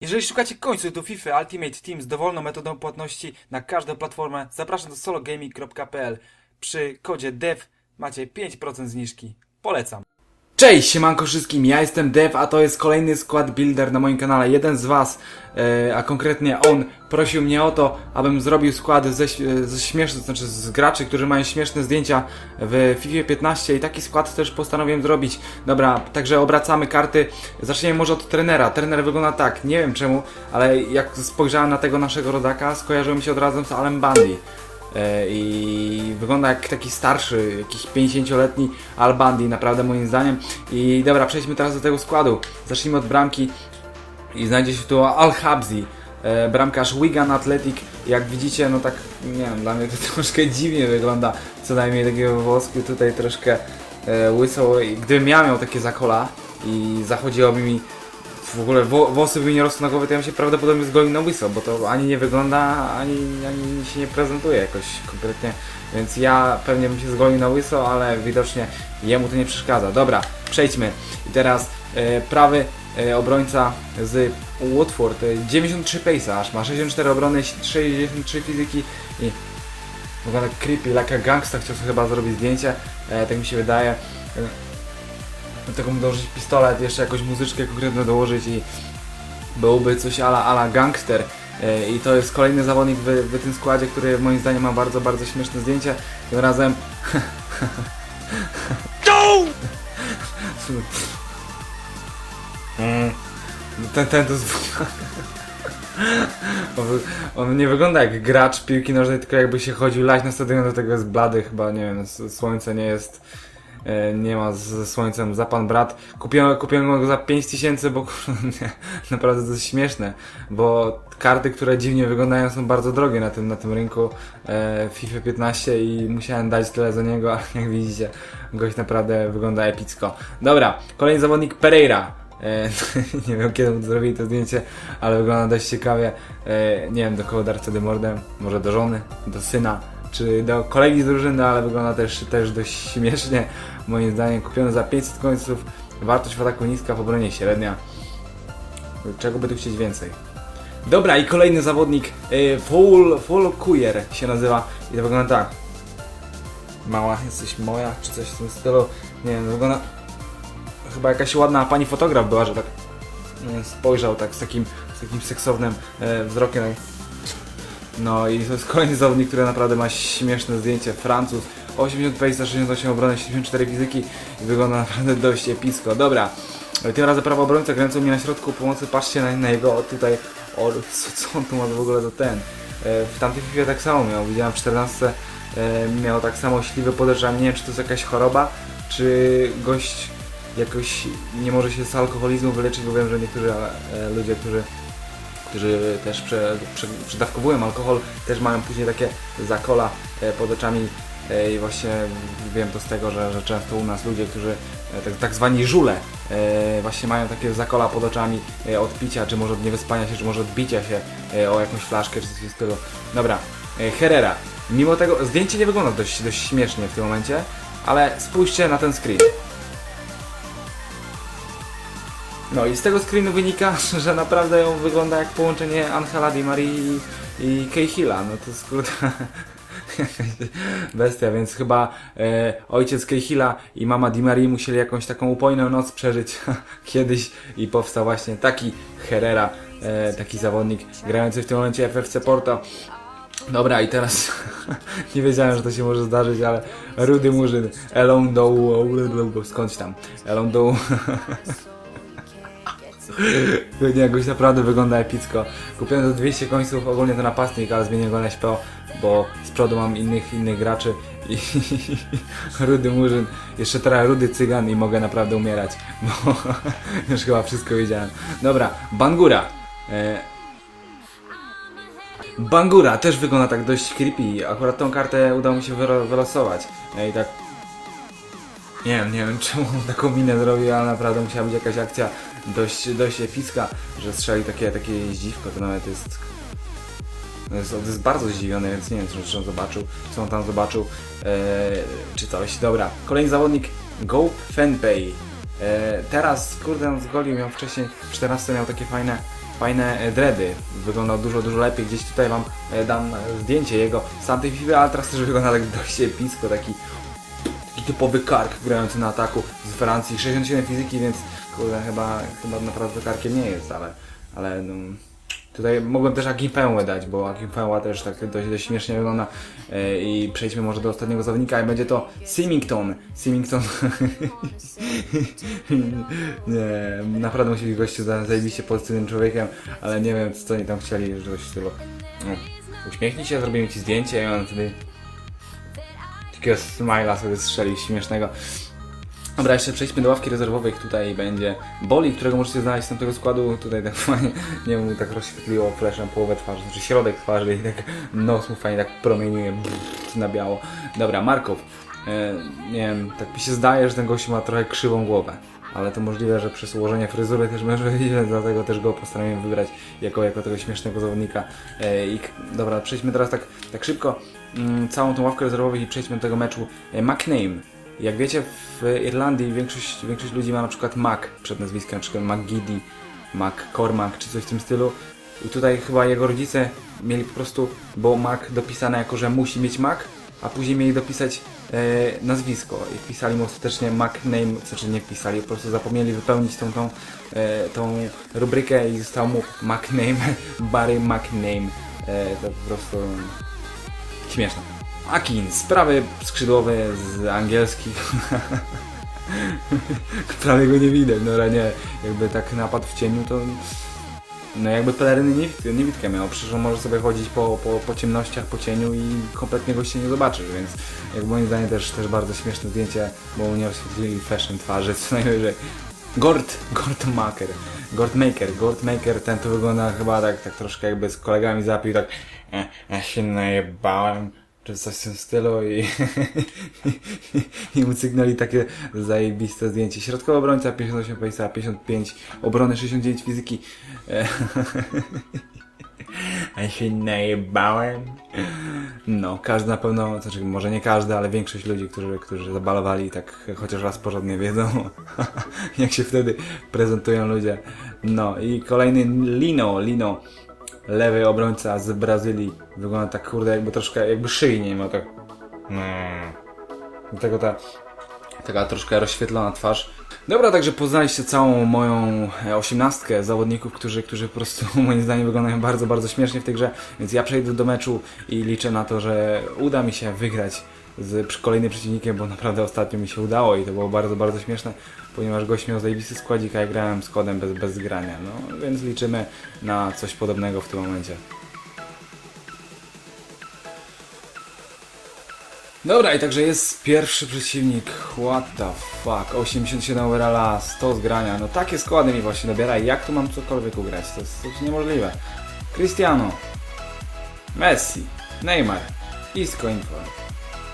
Jeżeli szukacie końców do FIFA Ultimate Team z dowolną metodą płatności na każdą platformę, zapraszam do sologaming.pl. Przy kodzie DEV macie 5% zniżki. Polecam. Cześć, siemanko wszystkim, ja jestem Dev, a to jest kolejny skład builder na moim kanale. Jeden z was, e, a konkretnie on, prosił mnie o to, abym zrobił składy ze, ze śmiesznych, znaczy z graczy, którzy mają śmieszne zdjęcia w FIFA 15 i taki skład też postanowiłem zrobić. Dobra, także obracamy karty. Zaczniemy może od trenera. Trener wygląda tak, nie wiem czemu, ale jak spojrzałem na tego naszego rodaka, skojarzył mi się od razu z Alem Bundy. E, i wygląda jak taki starszy, jakiś 50-letni Al Bundy, naprawdę moim zdaniem. I dobra, przejdźmy teraz do tego składu. Zacznijmy od bramki i znajdzie się tu Al Habzi, e, bramkarz Wigan Athletic. Jak widzicie, no tak, nie wiem, dla mnie to troszkę dziwnie wygląda, co najmniej takiego włosku tutaj troszkę e, łyso. Gdybym ja miał takie zakola i zachodziłoby mi w ogóle włosy by nie rosły na głowie, to ja bym się prawdopodobnie zgolił na łyso, bo to ani nie wygląda, ani, ani się nie prezentuje jakoś konkretnie. Więc ja pewnie bym się zgolił na łyso, ale widocznie jemu to nie przeszkadza. Dobra, przejdźmy. I teraz e, prawy e, obrońca z Watford, e, 93 pace'a aż, ma 64 obrony, 63 fizyki i wygląda creepy, like a gangsta, chciał sobie chyba zrobić zdjęcie, e, tak mi się wydaje. E, do tego mu dołożyć pistolet, jeszcze jakąś muzyczkę konkretną dołożyć i byłby coś ala, ala gangster. E, I to jest kolejny zawodnik w, w tym składzie, który moim zdaniem ma bardzo, bardzo śmieszne zdjęcie. Tym razem... Ten, ten to. On, nie wygląda jak gracz piłki nożnej, tylko jakby się chodził lać na stadionie, do tego jest blady chyba, nie wiem, słońce nie jest... e, Nie ma ze słońcem za pan brat. Kupiłem, kupiłem go za 5000, bo nie, naprawdę to jest śmieszne. Bo karty, które dziwnie wyglądają, są bardzo drogie na tym, na tym rynku e, FIFA 15 i musiałem dać tyle za niego, a jak widzicie, gość naprawdę wygląda epicko. Dobra, kolejny zawodnik Pereira. E, nie wiem kiedy zrobili to zdjęcie, ale wygląda dość ciekawie. E, nie wiem do kogo dar wtedy mordem, może do żony, do syna, czy do kolegi z drużyny, ale wygląda też, też dość śmiesznie. Moim zdaniem kupiony za 500 końców, wartość w ataku niska, w obronie średnia. Czego by tu chcieć więcej? Dobra, i kolejny zawodnik, e, Full, Full się nazywa i to wygląda tak. Mała, jesteś moja, czy coś w tym stylu. Nie wiem, wygląda chyba jakaś ładna pani fotograf była, że tak e, spojrzał tak z takim, z takim seksownym e, wzrokiem. No i to jest kolejny zawodnik, który naprawdę ma śmieszne zdjęcie. Francuz, 80 pace, 68 obrony, 74 fizyki i wygląda naprawdę dość epicko. Dobra, tym razem prawo obrońca grający mnie na środku pomocy, patrzcie na, na jego tutaj, o, co, on tu ma w ogóle za ten. E, w tamtej FIFA tak samo miał, widziałem w 14 e, miał tak samo śliwe podejrzewam, nie wiem czy to jest jakaś choroba, czy gość jakoś nie może się z alkoholizmu wyleczyć, bo wiem, że niektórzy e, ludzie, którzy którzy też prze, prze, alkohol, też mają później takie zakola e, pod oczami e, i właśnie wiem to z tego, że, że często u nas ludzie, którzy e, tak, tak zwani żule właśnie mają takie zakola pod oczami od picia, czy może od niewyspania się, czy może od bicia się o jakąś flaszkę, czy coś w stylu. Dobra, Herrera. Mimo tego zdjęcie nie wygląda dość, dość śmiesznie w tym momencie, ale spójrzcie na ten screen. No i z tego screenu wynika, że naprawdę on wygląda jak połączenie Angela Di Marii i, Cahilla. No to jakaś bestia, więc chyba e, ojciec Cahilla i mama Di Marii musieli jakąś taką upojną noc przeżyć kiedyś i powstał właśnie taki Herrera, e, taki zawodnik grający w tym momencie w FC Porto. Dobra i teraz nie wiedziałem, że to się może zdarzyć, ale Rudy Murzyn, Elondo, skądś tam, Elondo Nie, jakoś naprawdę wygląda epicko. Kupiłem za 200 końców, ogólnie to napastnik, ale zmieniłem go na SPO, bo z przodu mam innych innych graczy i Rudy Murzyn, jeszcze teraz Rudy Cygan i mogę naprawdę umierać, bo już chyba wszystko wiedziałem. Dobra, Bangura. E... Bangura też wygląda tak dość creepy, akurat tą kartę udało mi się wylosować. E, I tak nie wiem, nie wiem czemu taką minę zrobił, ale naprawdę musiała być jakaś akcja dość, dość epicka, że strzeli takie, takie zdziwko, to nawet jest... No jest, bardzo zdziwiony, więc nie wiem, czy, on zobaczył, co on tam zobaczył, eee, czy coś. Dobra, kolejny zawodnik, Go Fenpei. Eee, teraz, kurde, on zgolił, miał wcześniej, w 14 miał takie fajne fajne e, dready. Wyglądał dużo, dużo lepiej. Gdzieś tutaj wam e, dam e, zdjęcie jego z tamtej FIFA, ale teraz też wygląda tak dość epicko, taki taki typowy kark grający na ataku z Francji. 67 fizyki, więc kurde, chyba, chyba naprawdę karkiem nie jest, ale, ale no, tutaj mogłem też Akimfełę dać, bo Akimfeła też tak dość, dość śmiesznie wygląda e, i przejdźmy może do ostatniego zawodnika i będzie to Symington. Symington nie, naprawdę musi być gościu za- zajebiście pozytywnym człowiekiem, ale nie wiem co oni tam chcieli, że coś no, uśmiechnij się, zrobimy ci zdjęcie i on wtedy takiego smajla sobie strzeli śmiesznego. Dobra, jeszcze przejdźmy do ławki rezerwowej. Tutaj będzie Boli, którego możecie znaleźć z tamtego składu. Tutaj tak fajnie, nie wiem, tak rozświetliło flashem połowę twarzy, znaczy środek twarzy i tak nos mu fajnie tak promieniuje brrr, na biało. Dobra, Markow. E, nie wiem, tak mi się zdaje, że ten gościu ma trochę krzywą głowę. Ale to możliwe, że przez ułożenie fryzury też może być, dlatego też go postaramy wybrać jako, jako tego śmiesznego zawodnika. E, i, dobra, przejdźmy teraz tak, tak szybko mm, całą tą ławkę rezerwową i przejdźmy do tego meczu. E, McName. Jak wiecie, w Irlandii większość, większość ludzi ma na przykład Mac przed nazwiskiem, na przykład McGiddy, McCormack czy coś w tym stylu. I tutaj chyba jego rodzice mieli po prostu, bo Mac dopisane jako, że musi mieć Mac, a później mieli dopisać e, nazwisko i wpisali mu ostatecznie McName, znaczy nie wpisali, po prostu zapomnieli wypełnić tą, tą, e, tą rubrykę i został mu McName, Barry McName. E, to po prostu śmieszne. Akins, prawy skrzydłowy z angielskich. Prawie go nie widać, no ale nie. Jakby tak napadł w cieniu, to no jakby peleryny niewid- niewidkę miał, przecież on może sobie chodzić po, po, po ciemnościach, po cieniu i kompletnie go się nie zobaczysz, więc jak moim zdaniem też, też bardzo śmieszne zdjęcie, bo nie oświetlili fashion twarzy, co najwyżej. Gord, Gord Maker, Gord Maker, Gord Maker, ten tu wygląda chyba tak, tak troszkę jakby z kolegami zapił, tak e, ja się najebałem, czy coś w tym stylu i, i mu cygnęli takie zajebiste zdjęcie. Środkowy obrońca 58 pace'a, 55 obrony, 69 fizyki. A się najebałem. No, każdy na pewno, znaczy może nie każdy, ale większość ludzi, którzy, którzy zabalowali tak chociaż raz porządnie wiedzą, jak się wtedy prezentują ludzie. No i kolejny Lino, Lino, lewy obrońca z Brazylii. Wygląda tak kurde jakby troszkę, jakby szyi nie miał tak. Mm. Dlatego ta taka troszkę rozświetlona twarz. Dobra, także poznaliście całą moją e, osiemnastkę zawodników, którzy, którzy po prostu moim zdaniem wyglądają bardzo, bardzo śmiesznie w tej grze, więc ja przejdę do meczu i liczę na to, że uda mi się wygrać z kolejnym przeciwnikiem, bo naprawdę ostatnio mi się udało i to było bardzo, bardzo śmieszne, ponieważ gość miał zajebisty składzik, a ja grałem z kodem bez, bez grania, no więc liczymy na coś podobnego w tym momencie. Dobra, i także jest pierwszy przeciwnik. What the fuck? 87 overalla, 100 zgrania. No takie składy mi właśnie dobiera jak tu mam cokolwiek ugrać? To jest, jest niemożliwe. Cristiano, Messi, Neymar, Isco Info,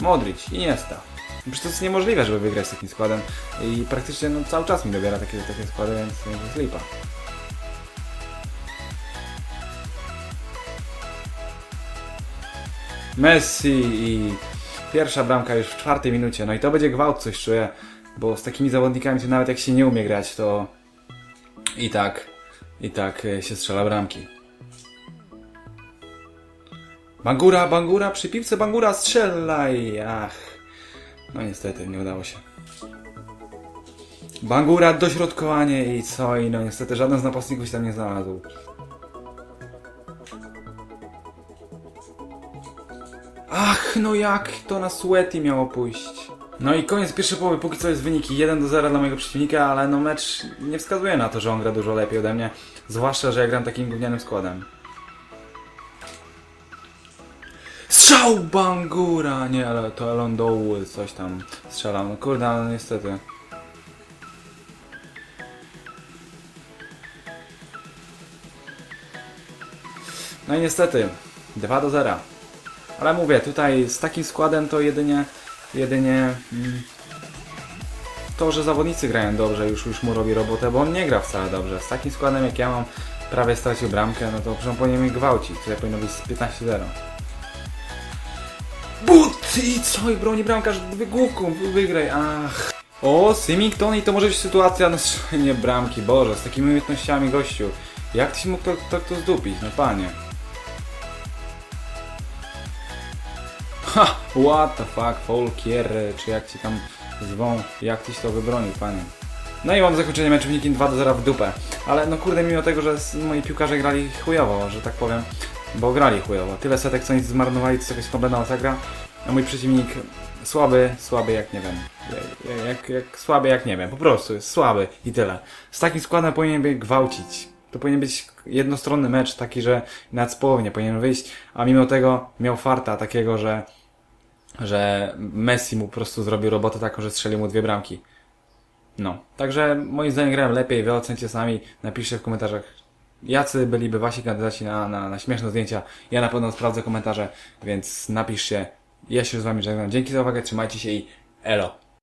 Modric, Iniesta. Przecież to jest niemożliwe, żeby wygrać z takim składem i praktycznie no, cały czas mi dobiera takie, takie składy, więc więc jest lipa. Messi i pierwsza bramka już w czwartej minucie. No i to będzie gwałt, coś czuję, bo z takimi zawodnikami to nawet jak się nie umie grać, to i tak, i tak e, się strzela bramki. Bangura, Bangura, przy piłce Bangura, strzelaj! Ach, no niestety, nie udało się. Bangura, dośrodkowanie i co? I no niestety żaden z napastników się tam nie znalazł. Ach, no jak to na Sweaty miało pójść? No i koniec pierwszej połowy, póki co jest wyniki 1 do 0 dla mojego przeciwnika, ale no mecz nie wskazuje na to, że on gra dużo lepiej ode mnie. Zwłaszcza, że ja gram takim gównianym składem. Strzał Bangura! Nie, ale to Elon Doł coś tam strzelał. No kurde, ale niestety. No i niestety, 2 do 0. Ale mówię, tutaj z takim składem to jedynie, jedynie mm, to, że zawodnicy grają dobrze, już, już mu robi robotę, bo on nie gra wcale dobrze. Z takim składem jak ja mam, prawie stracił bramkę, no to przecież powinien mnie gwałcić. Tutaj powinno być 15-0. I co? I broni bramkarz wygłówką, wygraj, ach. O, Symington i to może być sytuacja na strzelenie bramki, Boże, z takimi umiejętnościami gościu. Jak ty się mógł to, to, to zdupić, no panie? Ha! What the fuck, Folkier, czy jak ci tam zwą, jak tyś to wybronił, panie? No i mam zakończenie meczu wynikiem 2 do 0 w dupę. Ale no kurde, mimo tego, że moi piłkarze grali chujowo, że tak powiem, bo grali chujowo. Tyle setek, co nic zmarnowali, to jakaś kompletna masakra. A mój przeciwnik słaby, słaby jak nie wiem. Jak, jak, jak słaby jak nie wiem, po prostu jest słaby i tyle. Z takim składem powinien by gwałcić. To powinien być jednostronny mecz, taki, że nawet z połowy nie powinien wyjść, a mimo tego miał farta takiego, że że Messi mu po prostu zrobił robotę taką, że strzelił mu dwie bramki. No, także moim zdaniem grałem lepiej, wy ocencie sami, napiszcie w komentarzach, jacy byliby wasi kandydaci na, na, na śmieszne zdjęcia. Ja na pewno sprawdzę komentarze, więc napiszcie. Ja się z wami żegnam. Dzięki za uwagę, trzymajcie się i elo.